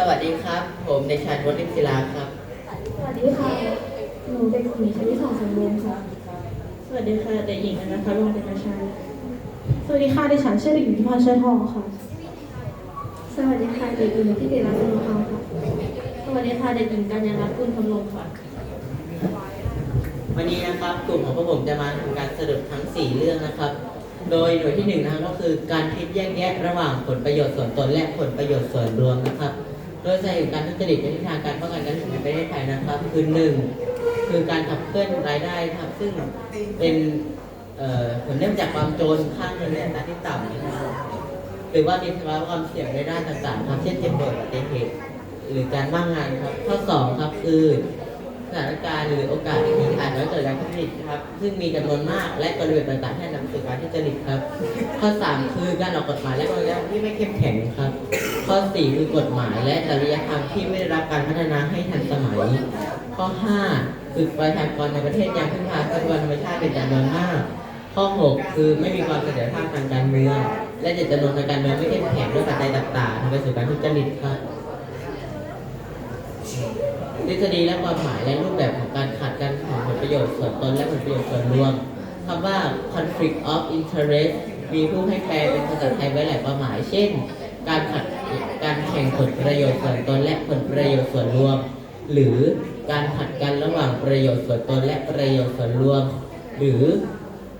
สวัสดีครับ ผมเด็กชายวัฒน์ศิลาครับ สวัสดีค่ะ หนูเด็กหญิงชลิสาสมบูรณ์ค่ะ สวัสดีค่ะ เด็กหญิงอนะคะวงศ์เป็นชัยสวัสดีค่ะดิฉันชื่อเด็กหญิงพิพาชัยทองค่ะ สวัสดีค่ะเด็กหญิงที่เด็กรักคุณค่ะสวัสดีค่ะเด็กหญิงกัญญาลัตน์กุลคำลงค่ะ วันนี้นะครับกลุ่มของพวกผมจะมาทำการสรุปทั้ง 4 เรื่องนะครับ โดยหน่วยที่หนึ่งนะครับก็คือการคิดแยกแยะระหว่างผลประโยชน์ส่วนตนและผลประโยชน์ส่วนรวมนะครับ โดยสาเหตุการทุจริตในทิศทางการป้องกันการทุจริตในประเทศไทยนะครับ คือหนึ่งคือการขับเคลื่อนรายได้ครับซึ่งเป็นผลเนื่องจากความโจรค่าเงินในอัตราที่ต่ำนะครับหรือว่ามีภาวะความเสี่ยงในด้านต่างๆครับเช่นเจ็บป่วยอุบัติเหตุหรือการว่างงานครับ ข้อสองครับคือสถานการณ์หรือโอกาสที่อาจจะเกิดการทุจริตครับ ซึ่งมีจำนวนมากและกลยุทธ์ต่างๆที่นำไปสู่การทุจริตครับ ข้อสามคือการออกกฎหมายและกลยุทธ์ที่ไม่เข้มแข็งครับ ข้อสี่คือกฎหมายและจริยธรรมที่ไม่ได้รับการพัฒนาให้ทันสมัย ข้อห้าคือประชากรในประเทศยังพึ่งพาทรัพยากรธรรมชาติเป็นจำนวนมาก ข้อ 6 คือไม่มีความเสถียรภาพทางการเมือง และเจตจำนงทางการเมืองไม่เข้มแข็งด้วยปัจจัยต่างๆทำไปสู่การทุจริตครับทฤษฎีและความหมายและรูปแบบของการขัดกันของผลประโยชน์ส่วนตนและผลประโยชน์ส่วนรวมคำว่า conflict of interest มีผู้ให้แปลเป็นภาษาไทยไว้หลายความหมาย เช่น การขัด การแข่งผลประโยชน์ส่วนตนและผลประโยชน์ส่วนรวม หรือการขัดกันระหว่างประโยชน์ส่วนตนและประโยชน์ส่วนรวม หรือ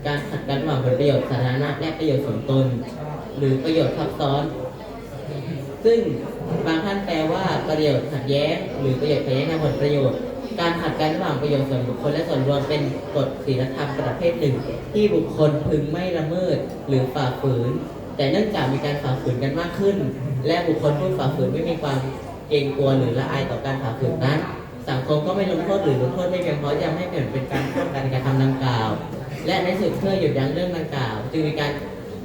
การขัดกันระหว่างผลประโยชน์สาธารณะและประโยชน์ส่วนตน หรือประโยชน์ทับซ้อน ซึ่งบางท่านแปลว่าประโยชน์ขัดแย้ง หรือประโยชน์ขัดแย้งในผลประโยชน์การขัดกันระหว่างประโยชน์ส่วนบุคคลและส่วนรวมเป็นกฎศีลธรรมประเภทหนึ่ง ที่บุคคลพึงไม่ละเมิดหรือฝ่าฝืน แต่เนื่องจากมีการฝ่าฝืนกันมากขึ้น และบุคคลผู้ฝ่าฝืนไม่มีความเกรงกลัวหรือละอายต่อการฝ่าฝืนนั้น สังคมก็ไม่ลงโทษหรือลงโทษไม่เพียงพอที่จะให้เกิดเป็นการป้องกันการทำดังกล่าว และในสุดเพื่อหยุดยั้งเรื่องดังกล่าว จึงมีการ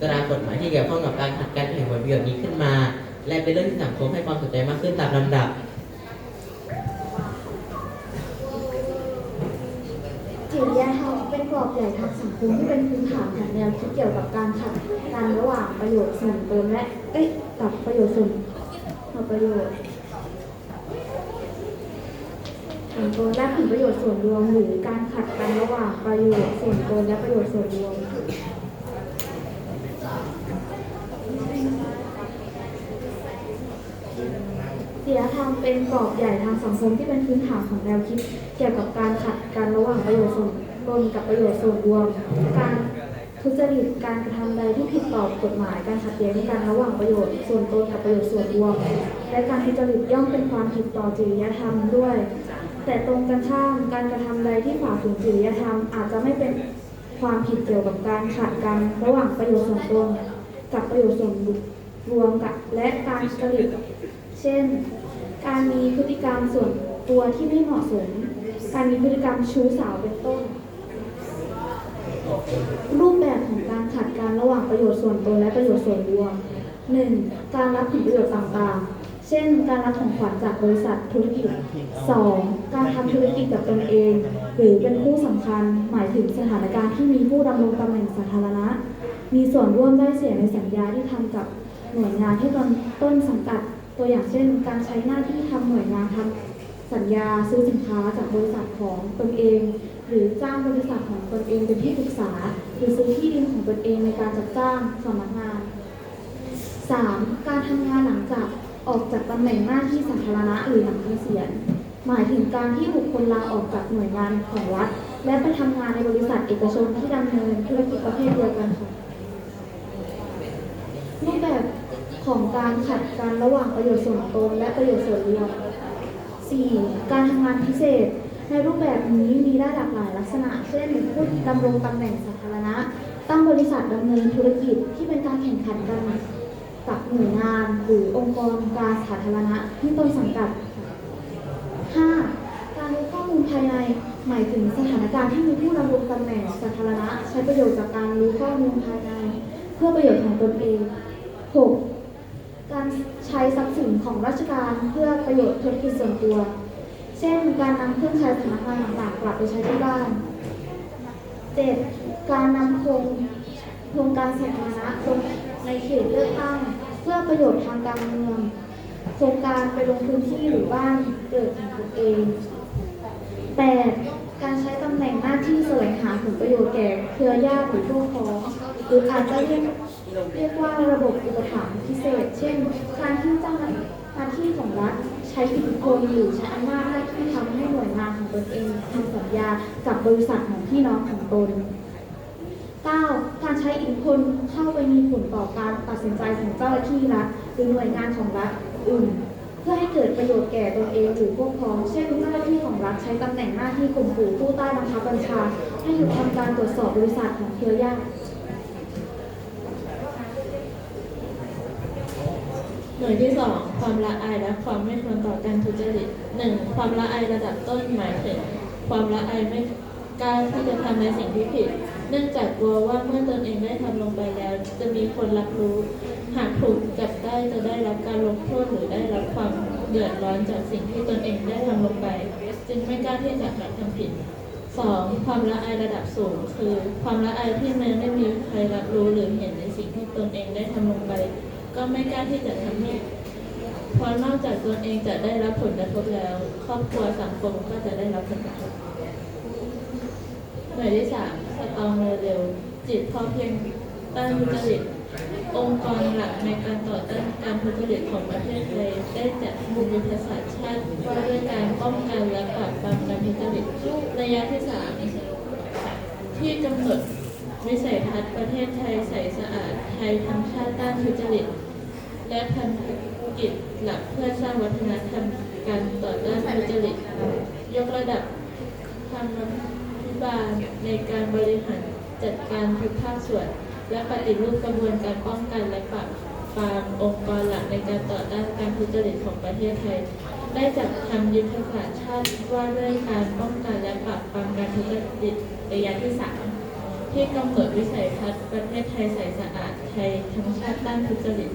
ตรากฎหมายที่เกี่ยวข้องกับการขัดกันแห่งผลประโยชน์นี้ขึ้นมา และเป็นเรื่องที่สังคมให้ความสนใจมากขึ้นตามลำดับจิตวิทยาเป็นกรอบใหญ่ทางสังคมที่เป็นพื้นฐานของแนวคิดเกี่ยวกับการขัด กันระหว่างประโยชน์ส่วนตนและ เอ้ยกับประโยชน์ส่วนกับประโยชน์ส่วนตนและผลประโยชน์ส่วนรวมหรือการขัดกันระหว่างประโยชน์ส่วนตนและประโยชน์ส่วนรวมศีลธรรมเป็นกรอบใหญ่ทางสังคมที่เป็นพื้นฐานของแนวคิด เกี่ยวกับการขัดกันระหว่างประโยชน์ส่วนตนกับประโยชน์ส่วนรวม การ ทุจริตการกระทำใดที่ผิดต่อกฎหมายการขัดแย้งกันระหว่างประโยชน์ส่วนตนกับประโยชน์ส่วนรวม และการทุจริตย่อมเป็นความผิดต่อจริยธรรมด้วย แต่ตรงกันข้ามการกระทำใดที่ฝ่าฝืนจริยธรรมอาจจะไม่เป็นความผิดเกี่ยวกับการขัดกันระหว่างประโยชน์ส่วนตนกับประโยชน์ส่วนรวมกับและการทุจริตเช่น การมีพฤติกรรมส่วนตัวที่ไม่เหมาะสม การมีพฤติกรรมชู้สาวเป็นต้น รูปแบบของการขัดกันระหว่างประโยชน์ส่วนตนและประโยชน์ส่วนรวม 1. การรับผลประโยชน์ต่างๆ เช่น การรับของขวัญจากบริษัทธุรกิจ 2. การทำธุรกิจกับตนเอง หรือเป็นผู้สำคัญหมายถึงสถานการณ์ที่มีผู้ดำรงตำแหน่งสาธารณะ มีส่วนร่วมได้เสียในสัญญาที่ทำกับหน่วยงานที่ตนต้นสังกัด ตัวอย่างเช่น การใช้หน้าที่ทำหน่วยงานทำสัญญาซื้อสินค้าจากบริษัทของตนเอง รือจ้างบริษัทของตนเองเป็นที่ปรึกษา หรือซื้อที่ดินของตนเองในการจัดจ้างสำนักงาน 3. การทำงานหลังจากออกจากตำแหน่งหน้าที่สาธารณะหรือหลังเกษียณ หมายถึงการที่บุคคลลาออกจากหน่วยงานของรัฐ และไปทำงานในบริษัทเอกชนที่ดำเนินธุรกิจประเภทเดียวกันค่ะรูปแบบของการขัดกันระหว่างประโยชน์ส่วนตนและประโยชน์ส่วนรวม 4. การทำงานพิเศษ ในรูปแบบนี้มีได้หลากหลายลักษณะ เช่นผู้ดำรงตำแหน่งสาธารณะ ตั้งบริษัทดำเนินธุรกิจที่เป็นการแข่งขันกันกับหน่วยงานหรือองค์กรการสาธารณะที่ตนสังกัด 5. การรู้ข้อมูลภายในหมายถึงสถานการณ์ที่มีผู้ดำรงตำแหน่งสาธารณะ ใช้ประโยชน์จากการรู้ข้อมูลภายใน เพื่อประโยชน์ของตนเอง 6. การใช้ทรัพย์สินของราชการเพื่อประโยชน์ธุรกิจส่วนตัว เช่น การนำเครื่องใช้สำนักงานต่างๆกลับไปใช้ที่บ้าน 7. การนำโครงโครงการสาธารณะลงในเขตเลือกตั้งเพื่อประโยชน์ทางการเมืองโครงการไปลงพื้นที่หรือบ้านเกิดของตนเอง 8. การใช้ตำแหน่งหน้าที่แสวงหาผลประโยชน์แก่เครือญาติหรือพวกพ้องหรืออาจจะเรียกเรียกว่าระบบอุปถัมภ์พิเศษ เช่น การที่เจ้าหน้าที่ของ ใช้อิทธิพลหรือใช้อำนาจหน้าที่ทำให้หน่วยงานของตนเองทำสัญญากับบริษัทของพี่น้องของตน 9. การใช้อิทธิพลเข้าไปมีผลต่อการตัดสินใจของเจ้าหน้าที่รัฐหรือหน่วยงานของรัฐอื่น เพื่อให้เกิดประโยชน์แก่ตนเองหรือพวกพ้องเช่นเจ้าหน้าที่ของรัฐใช้ตำแหน่งหน้าที่ข่มขู่ผู้ใต้บังคับบัญชา ให้หยุดทำการตรวจสอบบริษัทของเครือญาติ ห น่วยที่สองความละอายและความไม่ควรต่อการทุจริตหนึ่งความละอายระดับต้นหมายถึงความละอายไม่กล้าที่จะทำในสิ่งที่ผิด เนื่องจากกลัวว่าเมื่อตนเองได้ทำลงไปแล้ว จะมีคนรับรู้ หากถูกจับได้จะได้รับการลงโทษหรือได้รับความเดือดร้อนจากสิ่งที่ตนเองได้ทำลงไป จึงไม่กล้าที่จะกระทำผิดสองความละอายระดับสูง คือ ความละอายที่แม้ไม่มีใครรับรู้หรือเห็นในสิ่งที่ตนเองได้ทำลงไป ก็ไม่กล้าที่จะทำให้เพราะนอกจากตนเองจะได้รับผลกระทบแล้ว ครอบครัวสังคมก็จะได้รับผลกระทบหน่วยที่สามสตองเร็วจิตพอเพียงต้านทุจริตองค์กรหลักในการต่อต้านการทุจริตของประเทศไทยได้จัดมุมยุทศาสตร์ชาติว่าด้วยการป้องกันและปราบปรามการทุจริตระยะที่สามที่กำหนดวิสัยทัศน์ประเทศไทยใสสะอาดไทยทั้งชาติต้านทุจริต และพันธกิจหลักเพื่อสร้างวัฒนธรรมการต่อต้านทุจริตยกระดับธรรมาภิบาลในการบริหารจัดการทุกภาคส่วน และปฏิรูปกระบวนการป้องกันและปราบปรามองค์กรหลักในการต่อต้านการทุจริตของประเทศไทย ได้จัดทำยุทธศาสตร์ชาติว่าด้วยการป้องกันและปราบปรามการทุจริตระยะที่สามที่กำหนดวิสัยทัศน์ประเทศไทยใสสะอาดไทยทั้งชาติต้านทุจริต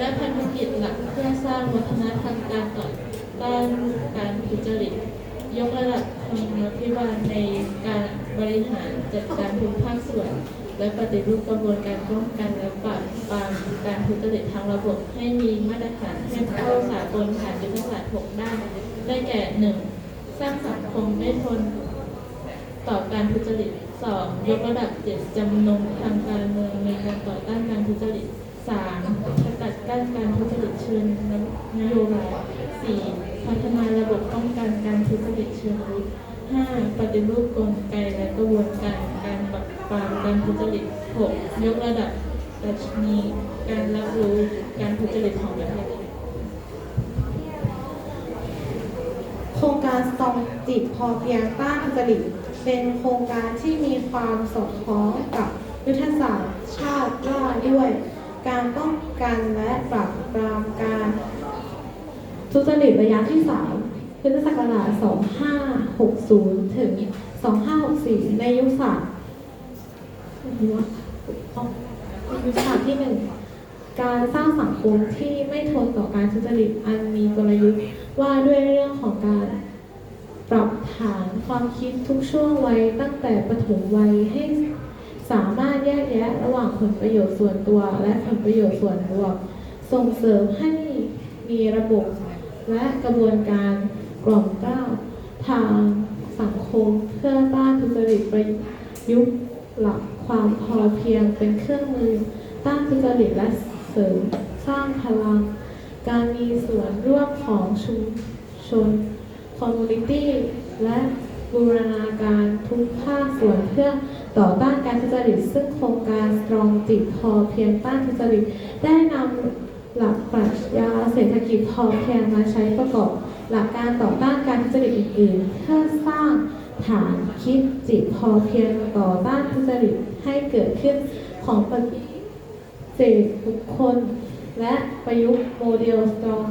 และพันธกิจหลักเพื่อสร้างวัฒนธรรมการต่อต้านการทุจริต ยกระดับธรรมาภิบาลในการบริหารจัดการทุกภาคส่วน และปฏิรูปกระบวนการป้องกันและปราบปรามการทุจริตทางระบบให้มีมาตรฐานเทียบเท่าสากลผ่านยุทธศาสตร์6ด้าน ได้แก่หนึ่งสร้างสังคมไม่ทนต่อการทุจริต 2. ยกระดับเจตจำนงทางการเมืองในการต่อต้านการทุจริต 3. สกัดกั้นการทุจริตเชิงนโยบาย 4. พัฒนาระบบป้องกันการทุจริตเชิงรุก 5. ปฏิรูปกลไกและกระบวนการการปราบปรามการทุจริต 6. ยกระดับดัชนีการรับรู้การทุจริตของประเทศโครงการสตองจิตพอเพียงต้านทุจริตเป็นโครงการที่มีความสอดคล้องกับยุทธศาสตร์ชาติว่าด้วย การป้องกันและปราบปรามการทุจริตระยะที่ 3 พุทธศักราช 2560 ถึง 2564 ในยุคศาสตร์ยุคศาสตร์ที่1การสร้างสังคมที่ไม่ทนต่อการทุจริตอันมีกลยุทธ์ว่าด้วยเรื่องของการปรับฐานความคิดทุกช่วงวัยตั้งแต่ปฐมวัยให้ สามารถแยกแยะระหว่างผลประโยชน์ส่วนตัว และผลประโยชน์ส่วนรวม ส่งเสริมให้มีระบบและกระบวนการกล่อมเกล้าทางสังคมเพื่อต้านทุจริตประยุกต์หลักความพอเพียงเป็นเครื่องมือ ต้านทุจริตและเสริมสร้างพลัง การมีส่วนร่วมของชุมชนคอมมูนิตี้และบูรณาการทุกภาคส่วนเพื่อ ต่อต้านการทุจริต ซึ่งโครงการสตรองจิตพอเพียงต้านทุจริต ได้นำหลักปรัชญาเศรษฐกิจพอเพียงมาใช้ประกอบ หลักการต่อต้านการทุจริตอื่นๆเพื่อสร้างฐานคิดจิตพอเพียงต่อต้านทุจริตให้เกิดขึ้นของประเจกบุคคล และประยุกต์โมเดลสตรอง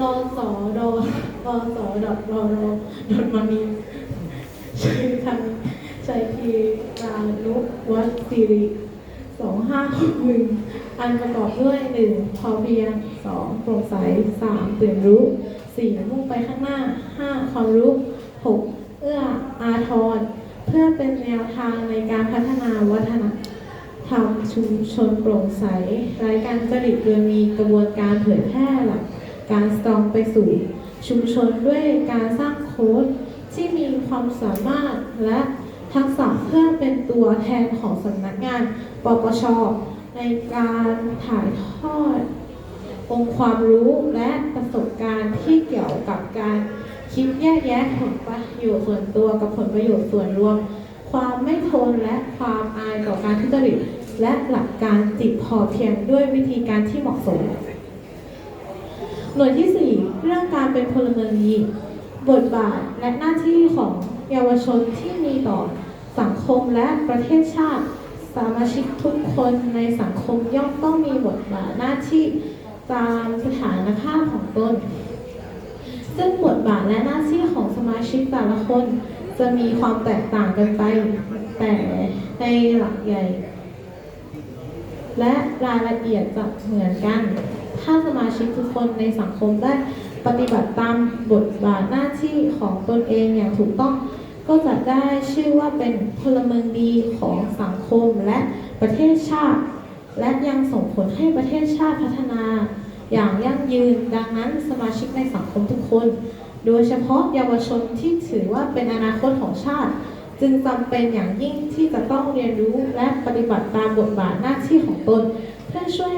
รอสอรอรอสอดอกรอรอดอกมานี ชื่อทางชัยพีรานุวัดสิริสองห้าหกหนึ่งอันประกอบด้วยหนึ่งพอเพียงสองโปร่งใสสามตื่นรู้สี่มุ่งไปข้างหน้าห้าความรู้หกเอื้ออาทร เพื่อเป็นแนวทางในการพัฒนาวัฒนธทำชุมชนโปร่งใสไร้การจริตโดยมีกระบวนการเผยแพร่หลักการสตรองไปสู่ชุมชนด้วยการสร้างโค้ด ที่มีความสามารถและทักษะเพื่อเป็นตัวแทนของสำนักงานปปชในการถ่ายทอด องค์ความรู้และประสบการณ์ที่เกี่ยวกับการคิดแยกแยะผลประโยชน์ส่วนตัวกับผลประโยชน์ส่วนรวม ความไม่ทนและความอายต่อการทุจริตและหลักการจิตพอเพียงด้วยวิธีการที่เหมาะสม หน่วยที่ 4 เรื่องการเป็นพลเมืองดี บทบาทและหน้าที่ของเยาวชนที่มีต่อสังคมและประเทศชาติ สมาชิกทุกคนในสังคมย่อมต้องมีบทบาทหน้าที่ตามสถานภาพของตน ซึ่งบทบาทและหน้าที่ของสมาชิกแต่ละคน จะมีความแตกต่างกันไป แต่ในหลักใหญ่ และรายละเอียดจะเหมือนกัน ถ้าสมาชิกทุกคนในสังคมได้ ปฏิบัติตามบทบาทหน้าที่ของตนเองอย่างถูกต้อง ก็จะได้ชื่อว่าเป็นพลเมืองดีของสังคมและประเทศชาติ และยังส่งผลให้ประเทศชาติพัฒนา อย่างยั่งยืนดังนั้นสมาชิกในสังคมทุกคน โดยเฉพาะเยาวชนที่ถือว่าเป็นอนาคตของชาติ จึงจำเป็นอย่างยิ่งที่จะต้องเรียนรู้และปฏิบัติตามบทบาทหน้าที่ของตน เพื่อช่วย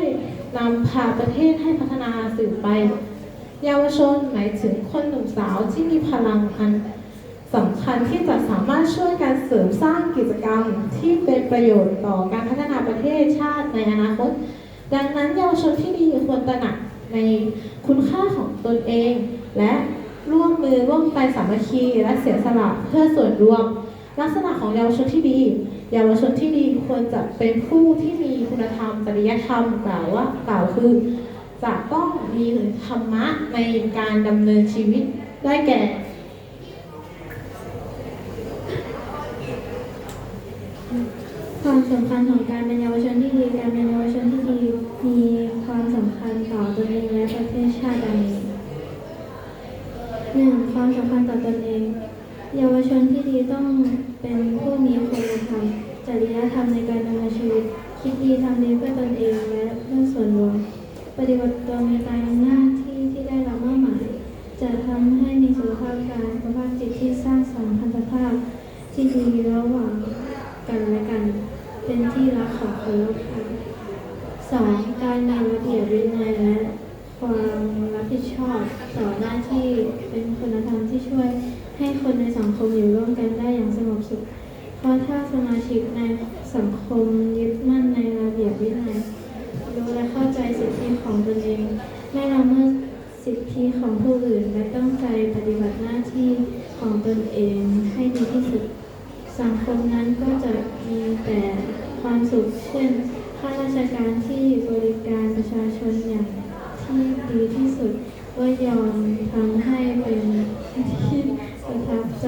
นำพาประเทศให้พัฒนาสืบไป เยาวชนหมายถึงคนหนุ่มสาวที่มีพลังอันสำคัญที่จะสามารถช่วยการเสริมสร้างกิจกรรมที่เป็นประโยชน์ต่อการพัฒนาประเทศชาติในอนาคต ดังนั้นเยาวชนที่ดีควรตระหนักในคุณค่าของตนเอง และร่วมมือร่วมใจสามัคคีและเสียสละเพื่อส่วนรวม ลักษณะของเยาวชนที่ดี เยาวชนที่ดีควรจะเป็นผู้ที่มีคุณธรรมจริยธรรมกล่าวว่ากล่าวคือ จะต้องมีธรรมะในการดำเนินชีวิตได้แก่ความสำคัญของการเป็นเยาวชนที่ดี การเป็นเยาวชนที่ดีมีความสำคัญต่อตนเองและประเทศชาติดังนี้หนึ่งความสำคัญต่อตนเอง เยาวชนที่ดีต้องเป็นผู้มีคุณธรรมจริยธรรมในการดำเนินชีวิต คิดดีทำดีเพื่อตนเองและเพื่อส่วนรวม ปฏิบัติตนในการหน้าที่ที่ได้รับมอบหมาย จะทำให้มีสุขภาพกายสุขภาพจิตที่สร้างสรรค์พันธภาพที่ดีระหว่างกันและกัน เป็นที่รักของคนรอบข้างสองการมีระเบียบวินัยและความรับผิดชอบต่อหน้าที่เป็นคุณธรรมที่ช่วยให้คนในสังคมอยู่ร่วมกันได้อย่างสงบสุข เพราะถ้าสมาชิกในสังคมยึดมั่นในระเบียบวินัย รู้และเข้าใจสิทธิของตนเอง ไม่ละเมิดสิทธิของผู้อื่น และตั้งใจปฏิบัติหน้าที่ของตนเองให้ดีที่สุด สังคมนั้นก็จะมีแต่ความสุขเช่นข้าราชการที่บริการประชาชนอย่างที่ดีที่สุดก็ยอมทำให้เป็นที่ประทับใจ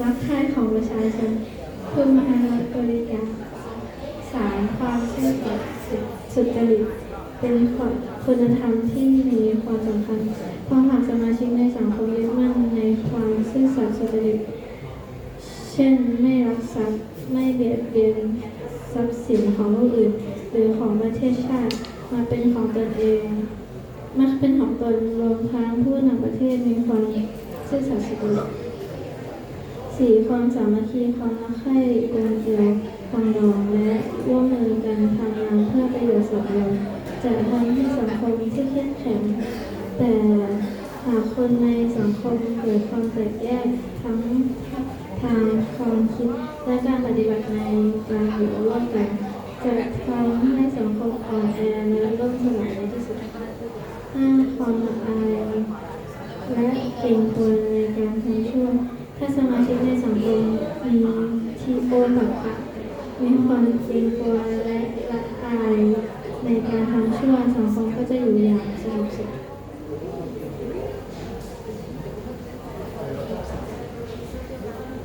รักใคร่ของประชาชนเพื่อมารับบริการสามความซื่อสัตย์สุจริตเป็นคุณธรรมที่มีความสำคัญเพราะหากสมาชิกในสังคมยึดมั่นในความซื่อสัตย์สุจริต ทรัพย์ไม่เบียดเบียนทรัพย์สินของผู้อื่น หรือของประเทศชาติมาเป็นของตนเองมาเป็นของตนรวมทั้งผู้นำประเทศมีความซื่อสัตย์สุจริตสี่ความสามัคคีความรักใคร่กลมเกลียวความรองและร่วมมือกันทำงานเพื่อประโยชน์ส่วนรวมจะทำให้สังคมที่เข้มแข็ง แต่หากคนในสังคมเกิดความแตกแยกทั้ง ทางความคิดและการปฏิบัติในการอยู่ร่วมกันจะทำให้สังคมอ่อนแอและล่มสลายในที่สุดห้าความละอายและเกรงกลัวในการทำชั่วถ้าสมาชิกในสังคมมีที่โอตับปะมีความเกรงกลัวและละอายในการทำชั่วสังคมก็จะอยู่อย่างสงบสุข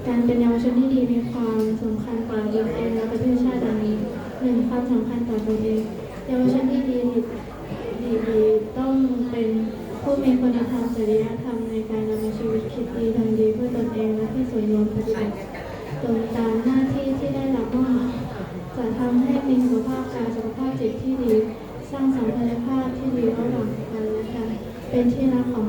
การเป็นเยาวชนที่ดีมีความสำคัญกว่าตัวเองและประเทศชาติดังนี้หนึ่งความสำคัญต่อตัวเองเยาวชนที่ดีดีดีต้องเป็นผู้มีคุณธรรมจริยธรรมในการดำเนินชีวิตคิดดีทำดีเพื่อตนเองและที่ส่วนรวมปฏิบัติตรงตามหน้าที่ที่ได้รับมอบจะทำให้มีสุขภาพกายสุขภาพจิตที่ดี สร้างสัมพันธภาพที่ดีระหว่างกันและกันเป็นที่รักของ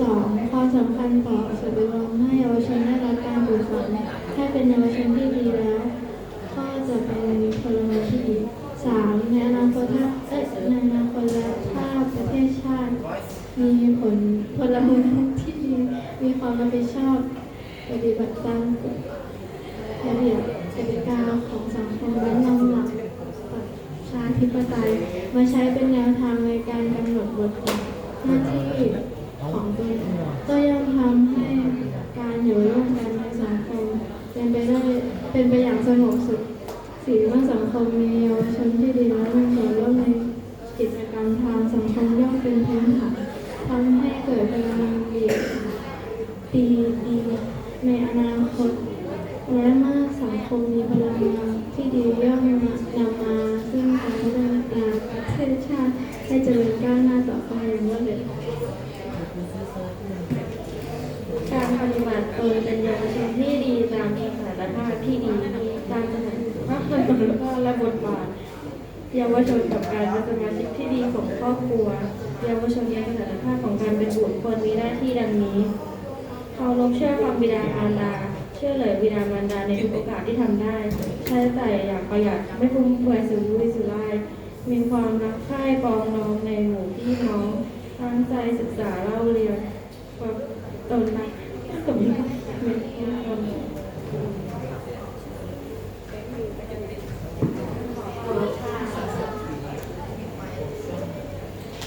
สองความสำคัญต่อส่วนรวมให้เยาวชนได้รับการปลูกฝังให้เป็นเยาวชนที่ดีแล้ว ก็จะเป็นพลเมืองที่ดีสามในอนาคตถ้าเอ๊ะในอนาคตแล้วถ้าประเทศชาติ มีผลพลเมืองที่ดีมีความรับผิดชอบปฏิบัติตามกฎระเบียบกติกาของสังคมและนำหลักประชาธิปไตยมาใช้เป็นแนวทางในการกำหนดบทบาทหน้าที่ของตนก็ย่อมทำให้การอยู่ร่วมกันในสังคมเป็นไปได้เป็นไปอย่างสงบสุขสีเมื่อสังคมมีเยาวชนที่ดีและมีส่วนร่วมในกิจกรรมทางสังคมย่อมเป็นพื้นฐานทำให้เกิดพลังงานดีดีดีในอนาคต และเมื่อสังคมมีพลังงานที่ดีย่อมนำมาซึ่งการพัฒนาประเทศชาติให้เจริญก้าวหน้าต่อไปอย่างรวดเร็ว การปฏิบัติตนเป็นเยาวชนที่ดีตามสถานภาพที่ดีตามสถานภาพและบทบาท เยาวชนกับการเป็นสมาชิกที่ดี ของครอบครัวเยาวชนในสถานภาพของการเป็นบุตรควรมีหน้าที่ดังนี้เคารพเชื่อฟังบิดามารดาเชื่อเหลือบิดามารดาในทุกโอกาสที่ทำได้ ใช้จ่ายอย่างประหยัดไม่ฟุ่มเฟือยสุรุ่ยสุร่ายมีความรักใคร่ปองน้องในหมู่พี่น้องตั้งใจศึกษาเล่าเรียนความตนรัก